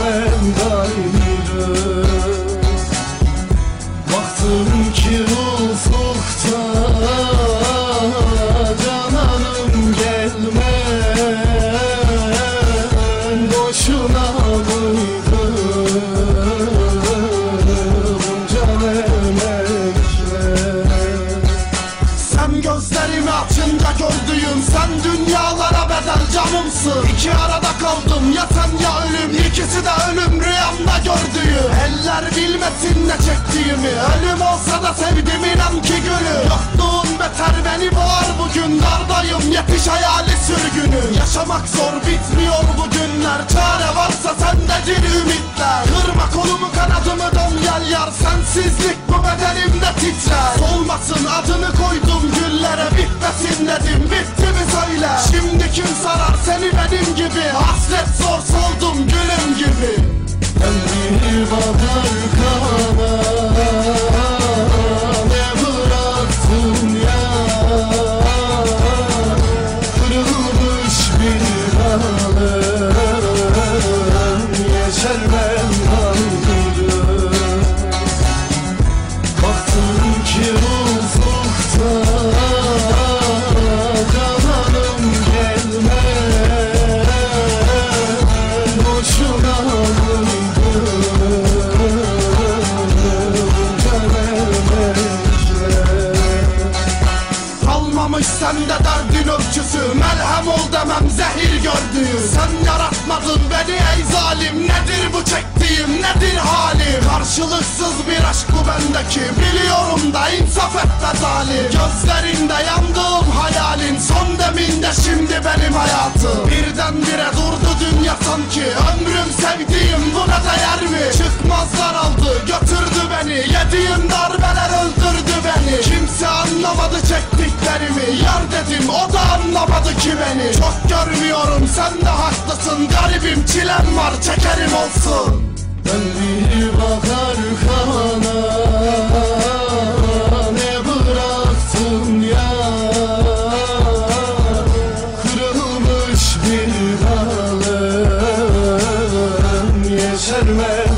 vermem daimi Baktım ki ufukta cananım gelme Boşuna mıydı? Bunca emekle Sen gözlerimi açınca gördüğüm sen dünyalara bedel canımsın. İki arada kaldım ya sen ya İkisi de ölüm rüyamda gördüğüm Eller bilmesin ne çektiğimi. Ölüm olsa da sevdim inan ki gülü. Yokluğun beter beni boğar bugün. Dardayım yetiş hayali sürgünü. Yaşamak zor bitmiyor bu günler. Çare varsa sendedir ümitler. Kırma kolumu kanadımı dön gel yar. Sensizlik bu bedenimde titrer gibi Hasret zor soldum gülüm gibi. Bir bakar kana Sende derdin ölçüsü Melhem ol demem zehir gördüğü Sen yaratmadın beni ey zalim Nedir bu çektiğim nedir halim? Karşılıksız bir aşk bu bendeki Biliyorum da insaf et be zalim. Gözlerinde yandığım hayalin Son deminde şimdi benim hayatım. Birdenbire durdu dünya sanki anlamadı ki beni. Çok görmüyorum sen de haklısın. Garibim çilem var çekerim olsun. Ben bir bakar kana Ne bıraktın ya? Kırılmış bir dalım Yeşermem